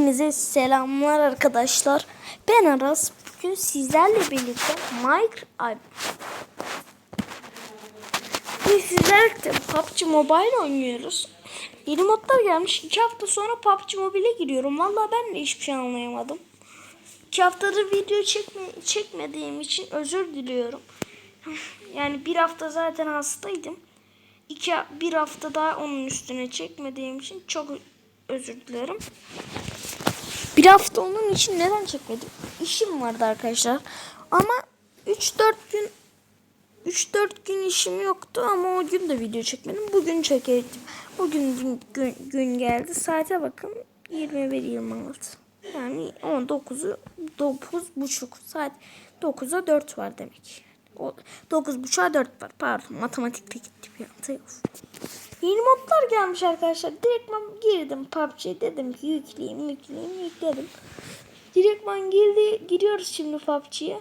Hepinize selamlar arkadaşlar. Ben Aras. Bugün sizlerle birlikte Minecraft Biz sizlerle PUBG Mobile oynuyoruz. Yeni modlar gelmiş. İki hafta sonra PUBG Mobile'e giriyorum. Vallahi ben de hiçbir şey anlayamadım. İki haftadır video çekme, çekmediğim için özür diliyorum. Yani bir hafta zaten hastaydım. İki, bir hafta daha onun üstüne çekmediğim için çok özür dilerim. Bir hafta onun için neden çekmedim? İşim vardı arkadaşlar. Ama 3-4 gün 3-4 gün işim yoktu ama o gün de video çekmedim. Bugün çekeceğim. Bugün gün, gün, gün geldi. Saate bakın 21-26. Yani 19'u 9 buçuk saat 9'a 4 var demek. O 9 buçuğa 4 var. Pardon matematikte gitti bir yok. Yeni modlar gelmiş arkadaşlar. Direktman girdim PUBG dedim ki yükleyeyim yükleyeyim yükledim. Direktman girdi giriyoruz şimdi PUBG'ye.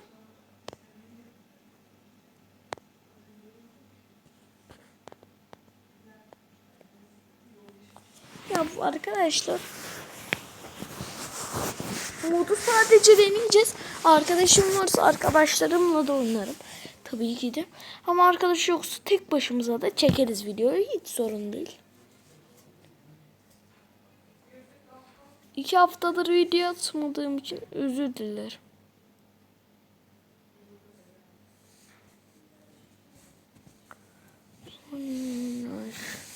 Ya bu arkadaşlar modu sadece deneyeceğiz. Arkadaşım varsa arkadaşlarımla da oynarım. Tabii ki de. Ama arkadaş yoksa tek başımıza da çekeriz videoyu. Hiç sorun değil. İki haftadır video atmadığım için özür dilerim. Ay.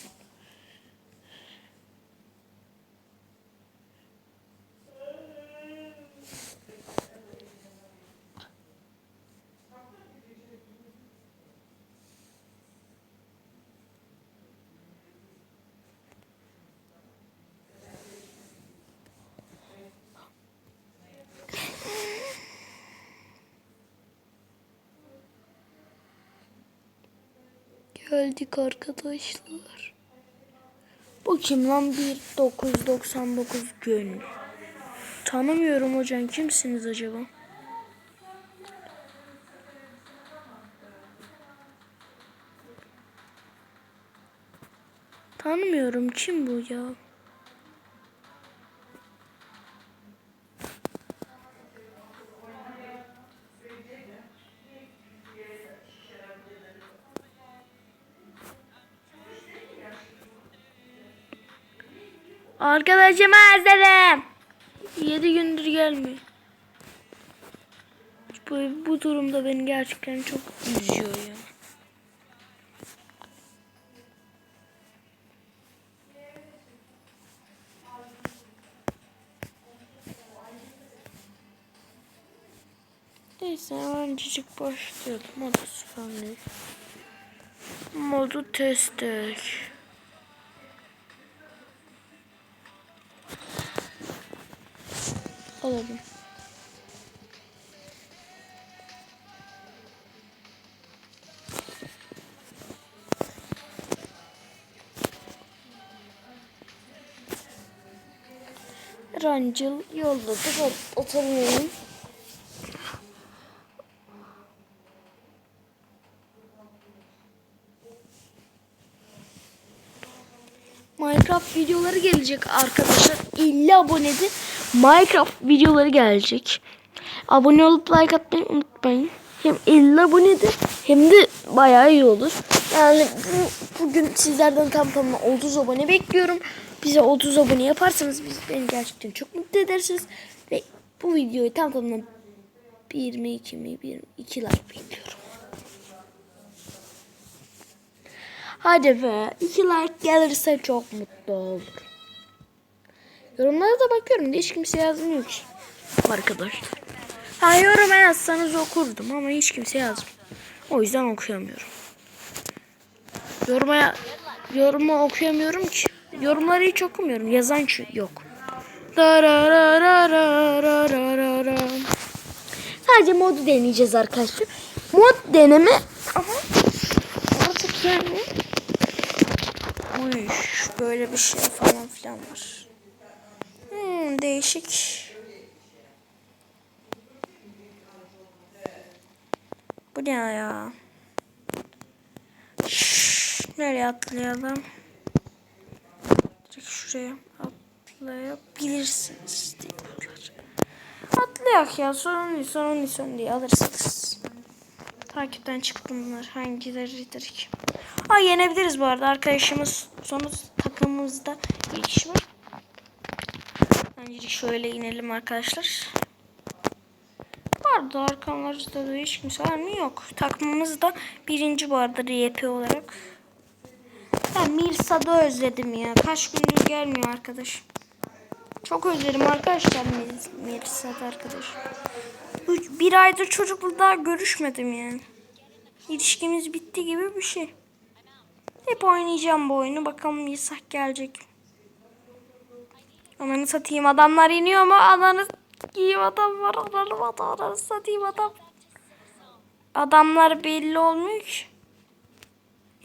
Geldik arkadaşlar. Bu kim lan 1999 gün. Tanımıyorum hocam. Kimsiniz acaba? Tanımıyorum. Kim bu ya? Arkadaşımı özledim. 7 gündür gelmiyor. Bu, bu durumda beni gerçekten çok üzüyor ya. Neyse öncecik başlayalım. Modu spamlayalım. Modu testek. Alalım. Rancıl yolladık. At- Atalım. Minecraft videoları gelecek arkadaşlar. 50 abonede Minecraft videoları gelecek. Abone olup like atmayı unutmayın. Hem 50 abonede hem de bayağı iyi olur. Yani bu, bugün sizlerden tam tamına 30 abone bekliyorum. Bize 30 abone yaparsanız biz beni gerçekten çok mutlu edersiniz. Ve bu videoyu tam tamına 22 mi 22 like bekliyorum. Hadi be. iki like gelirse çok mutlu olurum. Yorumlara da bakıyorum da hiç kimse yazmıyor ki. Arkadaşlar. Ha yorum yazsanız okurdum ama hiç kimse yazmıyor. O yüzden okuyamıyorum. Yoruma, yorumu okuyamıyorum ki. Yorumları hiç okumuyorum. Yazan yok. Sadece modu deneyeceğiz arkadaşlar. Mod deneme. Aha. Artık yani Uy, böyle bir şey falan filan var. Hmm, değişik. Bu ne ya? Şşş, nereye atlayalım? Direkt şuraya atlayabilirsiniz diyorlar. Atlayak ya sorun değil sorun değil sorun değil alırsınız. Takipten çıktı bunlar hangileridir ki? Aa yenebiliriz bu arada arkadaşımız sonu takımımızda kişi var. Bence şöyle inelim arkadaşlar. Vardı arkamızda da hiç kimse var mı? Yok. Takımımız da birinci arada RP olarak. Ben Mirsa'da özledim ya. Kaç gündür gelmiyor arkadaş. Çok özledim arkadaşlar Mir- Mirsa'da arkadaş. Bir aydır çocukla daha görüşmedim yani. İlişkimiz bitti gibi bir şey. Hep oynayacağım bu oyunu. Bakalım Mirsa gelecek. Ananı satayım adamlar iniyor mu? Ananı satayım adam var. Ananı satayım adam. Adamlar belli ki.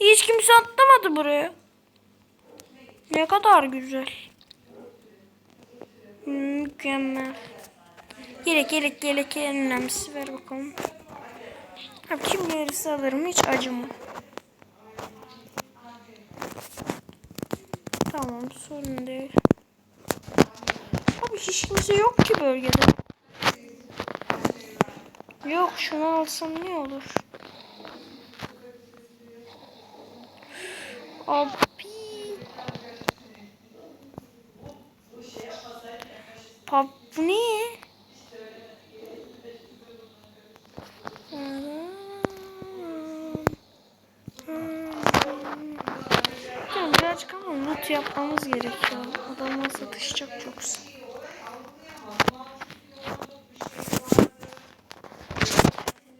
Hiç kimse atlamadı buraya. Ne kadar güzel. Mükemmel. Yelek yelek yelek en önemlisi ver bakalım. Abi kim verirse alırım hiç acımam. Tamam sorun değil. Abi hiç kimse yok ki bölgede. Yok şunu alsam ne olur? Abi. Pap bu ne? Birazcık ama loot yapmamız gerekiyor. Adamlar satışacak çoksa.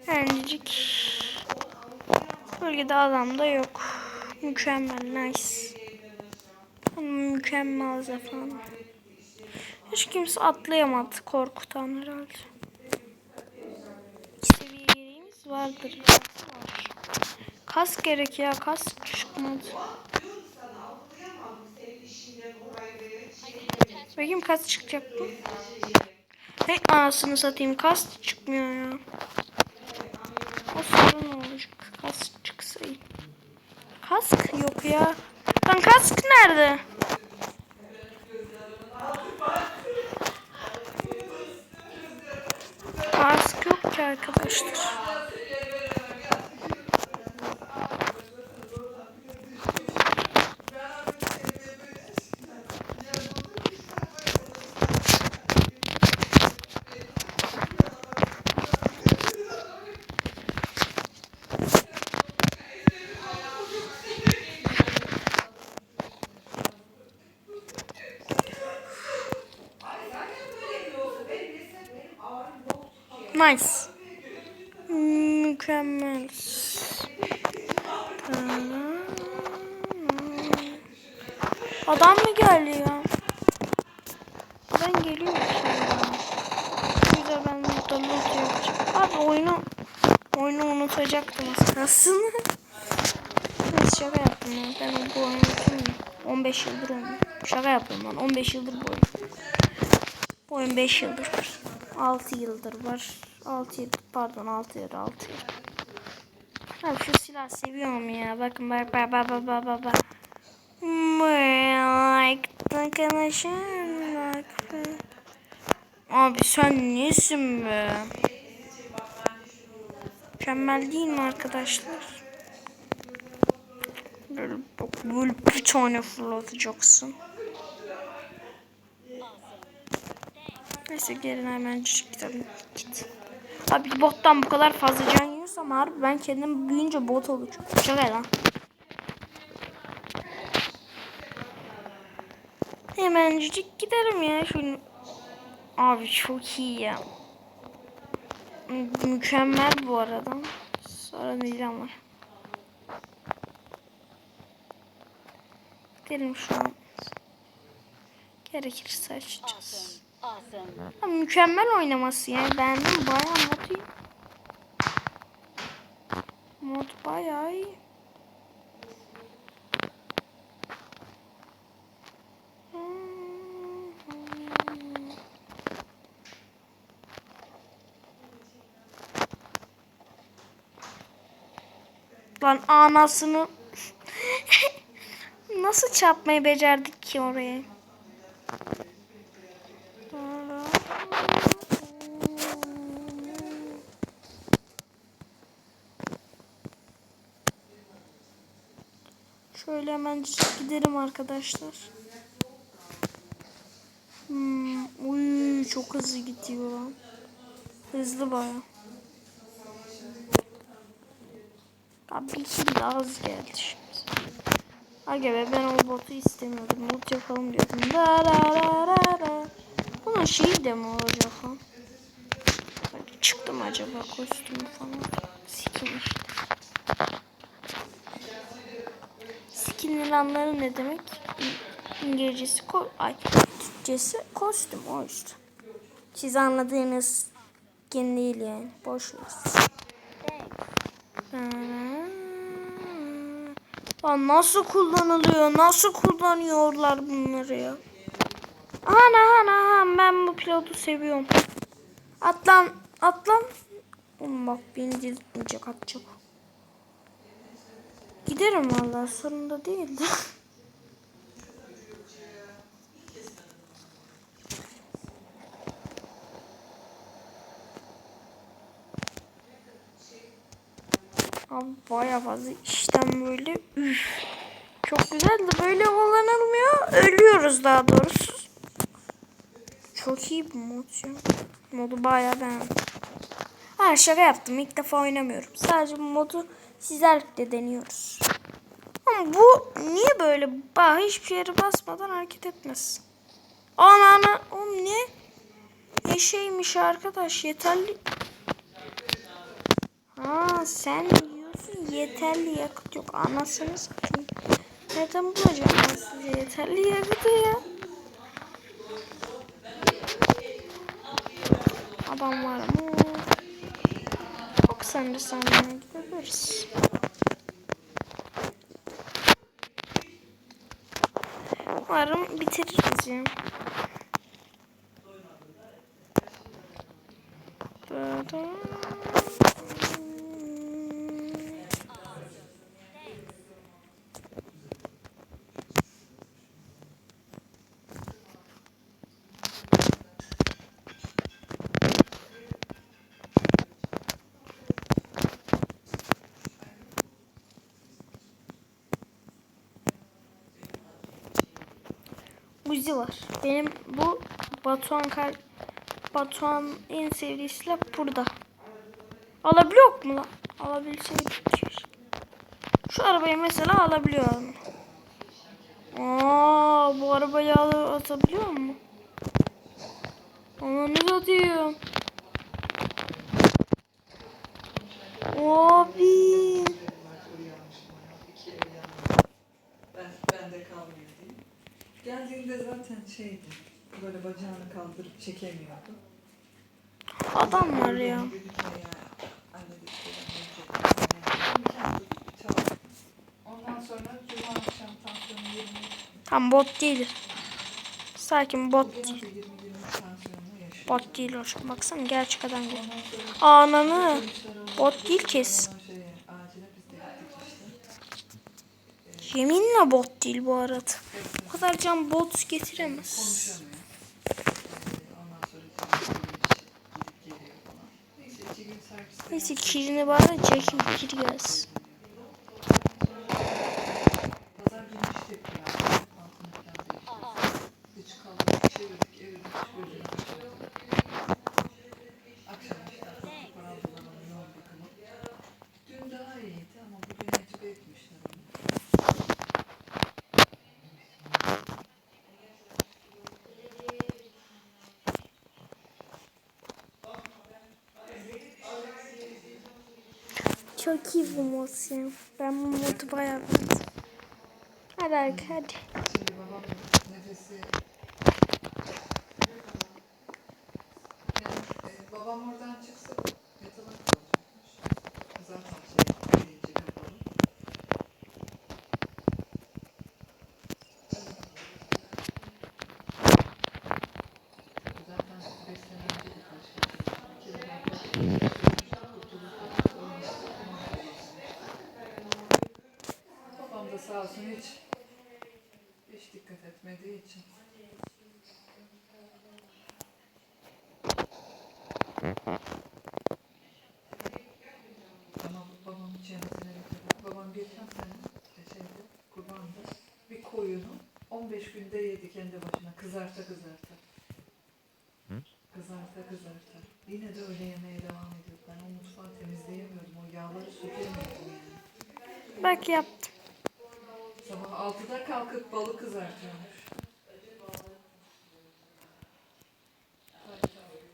Hemencik. Bölgede adam da yok. Mükemmel, nice. Mükemmel zaten. Hiç kimse atlayamadı korkutan herhalde. İki seviye yereğimiz vardır. Var. Kas gerek ya, kas çıkmadı. Bakayım kas çıkacak mı? Hey anasını satayım kas çıkmıyor ya. O sonra ne olacak? Kas çıksa iyi. Kask yok ya. Lan kask nerede? Kask yok ki arkadaşlar. Nice. Mükemmel. Tamam. Adam mı geldi ya? Ben geliyor ki ya. Güzel ben burada loot yapacağım. Abi oyunu oyunu unutacaktım kalsın. Neyse şaka yaptım ya. Ben bu oyunu unutmuyorum. 15 yıldır oynuyorum. Şaka yapıyorum lan. 15 yıldır bu oyun. Bu oyun 5 yıldır var. 6 yıldır var. 6 yıl pardon 6 yıl 6 yıl. Abi şu silah seviyorum ya. Bakın bak bak bak bak bak bak. bak. Like. Abi sen nesin be? Mükemmel değil mi arkadaşlar? Böyle bak böyle bir tane fırlatacaksın. Neyse gelin hemen gidelim. Git. Abi bottan bu kadar fazla can yiyorsam harbi ben kendim büyüyünce bot olacağım. Şaka lan. Hemencik gidelim ya şunu. Abi çok iyi ya. Mü- Mükemmel bu arada. Sonra diyeceğim var. Gidelim şu an. Gerekirse açacağız. Awesome. Mükemmel oynaması yani beğendim bayağı mod iyi. Mod bayağı. Lan anasını nasıl çarpmayı becerdik ki oraya? Şöyle hemen gidelim arkadaşlar. Hmm, uy çok hızlı gidiyor lan. Hızlı baya. Abi daha az geldi şimdi. Aga be ben o botu istemiyordum. Bot yapalım diyordum. Da ra ra ra ra. Bunun şeyi de mi olacak ha? Bak, Çıktı mı acaba kostümü falan? Skin işte. Anları ne demek? İngilizcesi ko ay Türkçesi kostüm o işte. Siz anladığınız skin değil yani. Boş ver. Nasıl kullanılıyor? Nasıl kullanıyorlar bunları ya? Ana ana ana ben bu pilotu seviyorum. Atlan atlan. Oğlum bak beni delirtmeyecek atacak. Giderim vallahi sorun da değil de. Abi baya fazla işten böyle üf. Çok güzel de böyle kullanılmıyor. Ölüyoruz daha doğrusu. Çok iyi bu mod ya. Modu baya beğendim. Ha şaka yaptım. İlk defa oynamıyorum. Sadece modu sizlerle deniyoruz. Ama bu niye böyle bah hiçbir yere basmadan hareket etmez? Ana ana oğlum ne? Ne şeymiş arkadaş yeterli. Ha sen yiyorsun yeterli yakıt yok. Anasını satayım. Nereden bulacağım ben size yeterli yakıtı ya? Adam var mı? De sana gidebiliriz. Umarım bitiririz ya. Uzi var. Benim bu Batuhan kar Batuhan en sevdiği silah burada. Alabiliyor mu lan? Alabilseydik. Şu arabayı mesela alabiliyorum. Aa, bu arabayı al atabiliyor mu? Ama ne satayım? Abi. Ben, ben de kalmıyor diye. Geldiğinde zaten şeydi. Böyle bacağını kaldırıp çekemiyordu. Adam var ya. Kendi çaldım. Ondan sonra cuma akşam tansiyonu 20 Tam bot değil. Sakin bot değil. de 20 20 tansiyonla yaşıyor. Bot değil hocam. Baksana gerçek adam gibi. Ananı. Bot değil kes. Ondan şeye, acile biz de gittik işte. Yeminle bot değil bu arada. Bu kadar can bot getiremez. Neyse kirini bari çekim kiri gelsin. Çok iyi bu mod ya. Ben bu bayağı. Hadi hadi. Şimdi babam oradan çıksa yatalak kalacakmış. Zaten şey, birinci kapalı. Zaten beş sene önce de kaçmıştı. İki de babam kurtulup Etmediği için Tamam babam cenazene götürdü. Babam geçen sene şeyde kurbandı. Bir koyunu 15 günde yedi kendi başına kızarta kızarta. Kızarta kızarta. Yine de öyle yemeye devam ediyordu. Ben o mutfağı temizleyemiyordum. O yağları sökemiyordum yani. Bak yaptım. Sabah 6'da kalkıp balık kızartıyormuş.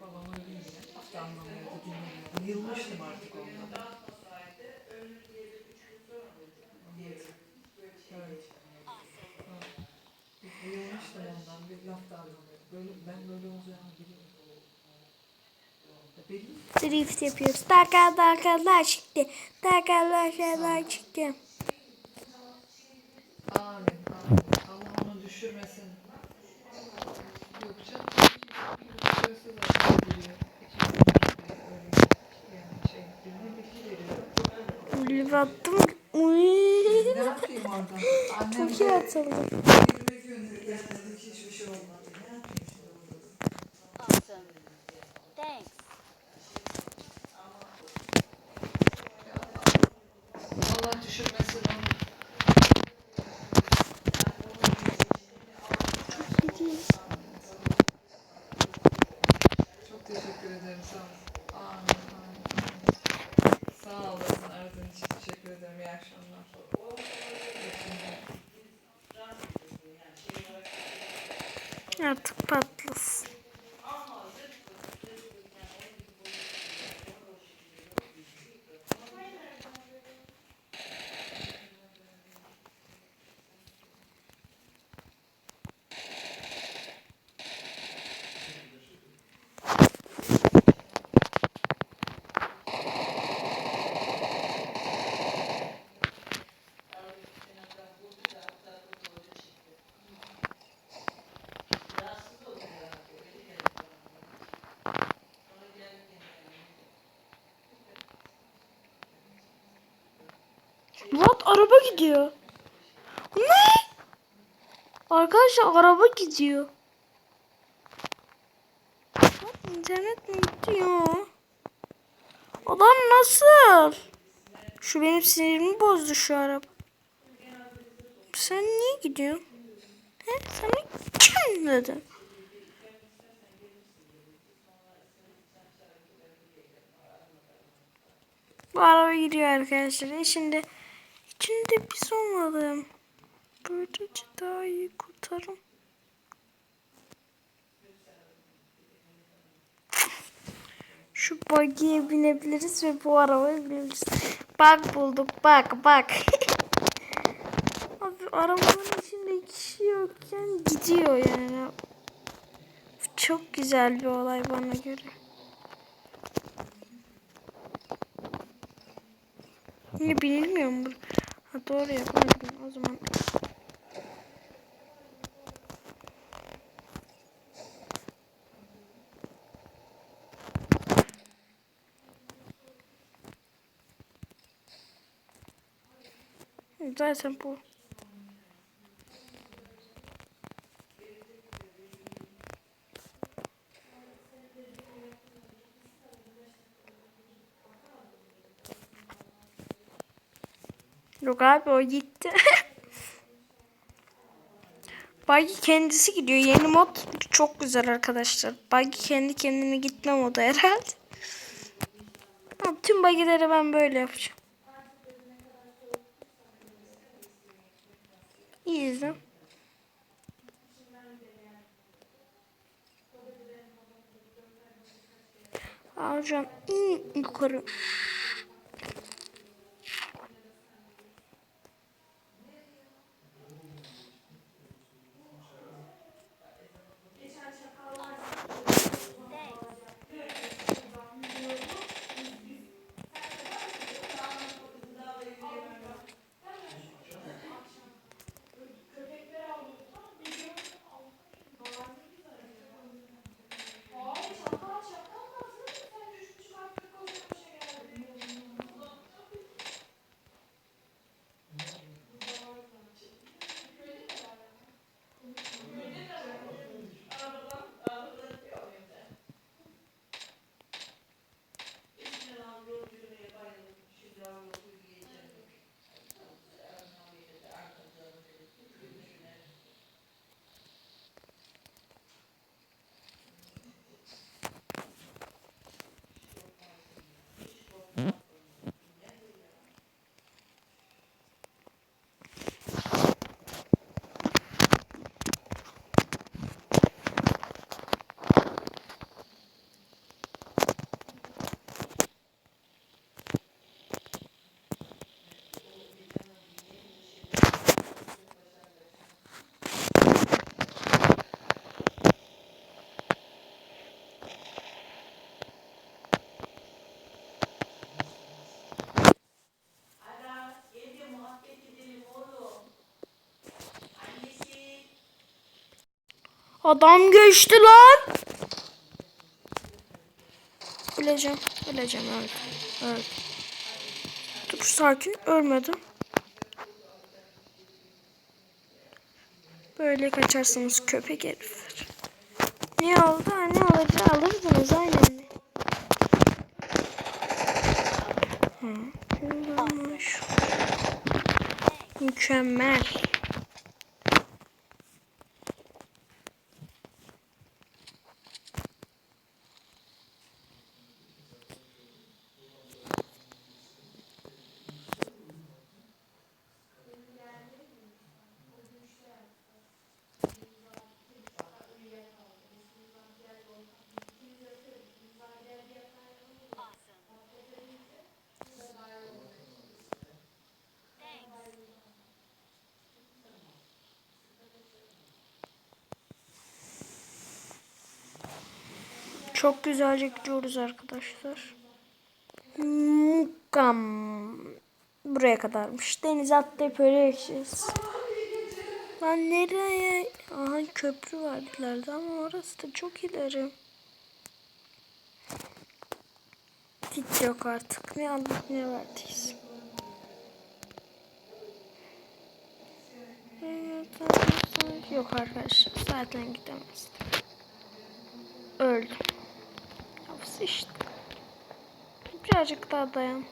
Babam öyle yine. Hatta anlamıyordu, dinlemiyordu. Yılmıştım artık ondan. Öyle. Ha. Yılmıştım ondan. Bir laf anlamıyordu. Böyle, ben böyle olacağını biliyordum. Drift yapıyoruz. Takal takallar çıktı. Takallar şeyler çıktı. Düşürmesin. Yok canım. Düşürse zaten biliyor. İkimizin de öyle yani şey, birine bilgi veriyor. Live attım. Uy. Ne yapayım orada? Annem Çok iyi atıldı. 20 gündür gelmedi, hiçbir şey olmadı. Araba gidiyor. Ne? Arkadaşlar araba gidiyor. İnternet mi gidiyor? Adam nasıl? Şu benim sinirimi bozdu şu araba. Sen niye gidiyorsun? He? Sana kim dedi? Bu araba gidiyor arkadaşlar. İçinde içinde biz olmadım. Böylece daha iyi kurtarım. Şu buggy'e binebiliriz ve bu arabaya binebiliriz. Bak bulduk bak bak. Abi arabanın içinde kişi yokken gidiyor yani. Çok güzel bir olay bana göre. Niye binilmiyor mu? Ha doğru yapmadım o zaman. Zaten bu. Yok abi o gitti. Buggy kendisi gidiyor. Yeni mod çok güzel arkadaşlar. Buggy kendi kendine gitme modu herhalde. Tamam, tüm buggy'leri ben böyle yapacağım. İyi. Aa, Hocam in yukarı. Adam geçti lan. Öleceğim. Öleceğim. Öldüm. Öldüm. Dur sakin. Ölmedim. Böyle kaçarsınız köpek herifler. Ne oldu? Ne olacağı alırdınız aynen. Hı. Mükemmel. Çok güzelce gidiyoruz arkadaşlar. Mukam. Buraya kadarmış. Denize atlayıp öyle geçeceğiz. Lan nereye? Aha köprü var ileride ama orası da çok ileri. Hiç yok artık. Ne aldık ne verdiyiz. Yok arkadaşlar. Zaten gidemezdim. Öldüm. İşte. Birazcık daha dayan.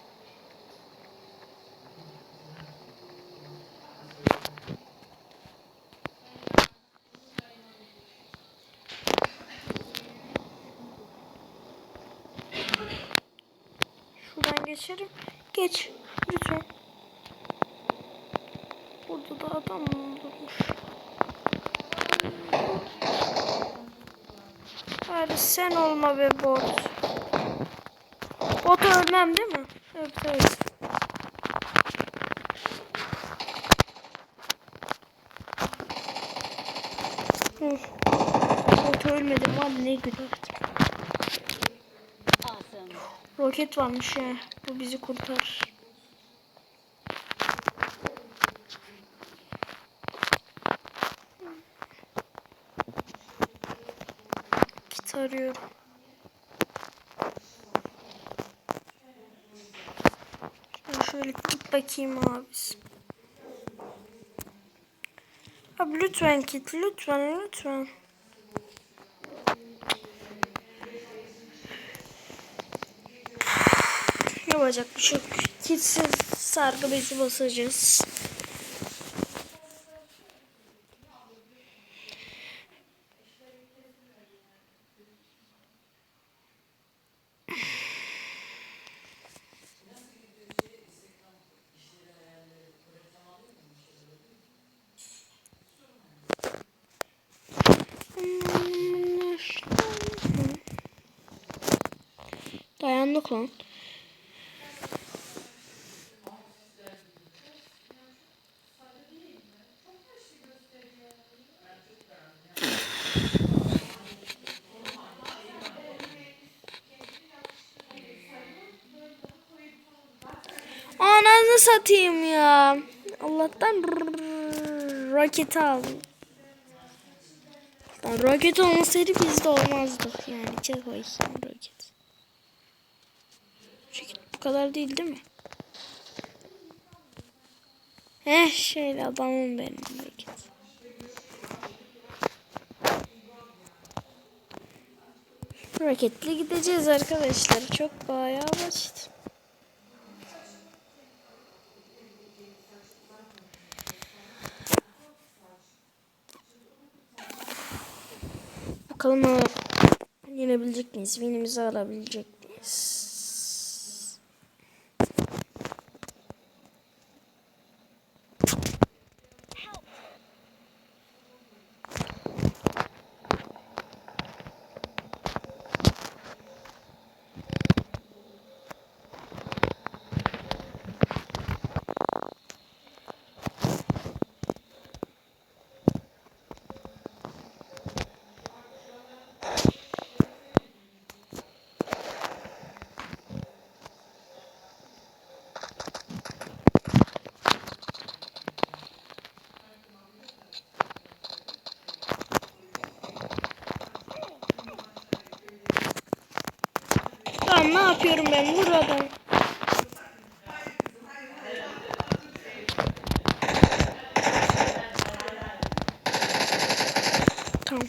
Şuradan geçerim. Geç. Lütfen. Burada da adam durmuş? Bari sen olma be bot. Bot ölmem değil mi? Evet evet. Hı. Bot ölmedim var ne güzel. Roket varmış ya. Bu bizi kurtarır. Kit arıyorum. Şöyle, git bakayım abisi. Abi lütfen kit lütfen lütfen. Yapacak bir şey yok. Kitsiz sargı bezi basacağız. Dayandık lan. Ananı satayım ya. Allah'tan roket aldım. Lan roket olmasaydı biz de olmazdık yani. Çek bakayım roket. Roket bu kadar değil değil mi? Heh şöyle adamım benim roket. Roketle gideceğiz arkadaşlar. Çok bayağı basit. Bakalım yenebilecek miyiz? Winimizi alabilecek buradan? Tamam.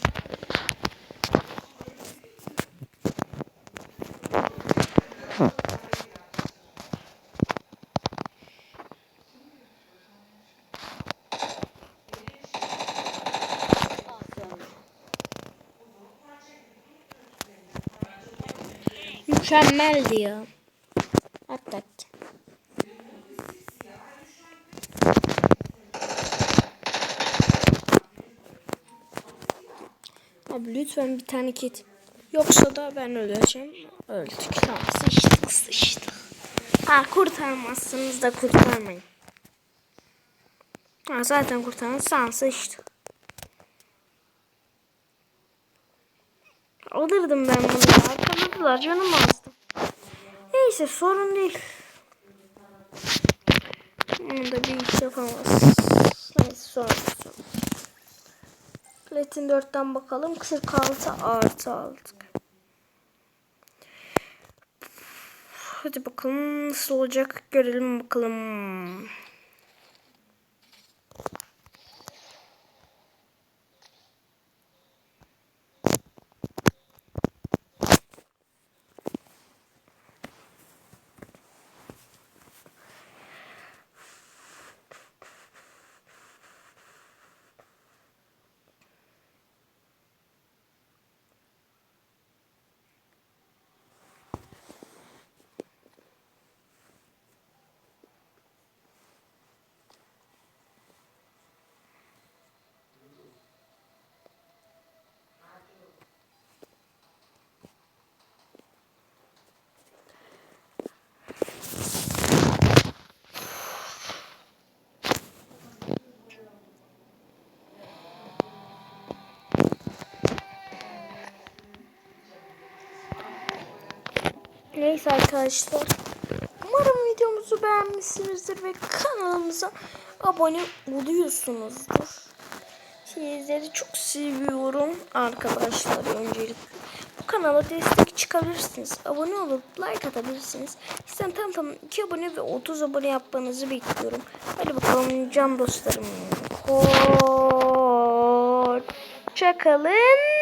Mükemmeldi ya. Lütfen bir tane kit. Yoksa da ben öleceğim. Öldük. Tamam sıçtık sıçtık. Ha kurtarmazsınız da kurtarmayın. Ha zaten kurtarın sen sıçtık. Alırdım ben bunu ya. Canım azdı. Neyse sorun değil. Bunu da bir iş yapamaz. Neyse sorun sorun. Platin 4'ten bakalım. 46 artı aldık. Hadi bakalım nasıl olacak görelim bakalım. Neyse arkadaşlar. Umarım videomuzu beğenmişsinizdir ve kanalımıza abone oluyorsunuzdur. Sizleri çok seviyorum arkadaşlar öncelikle. Bu kanala destek çıkabilirsiniz. Abone olup like atabilirsiniz. Sizden tam tam 2 abone ve 30 abone yapmanızı bekliyorum. Hadi bakalım can dostlarım. Hoşçakalın.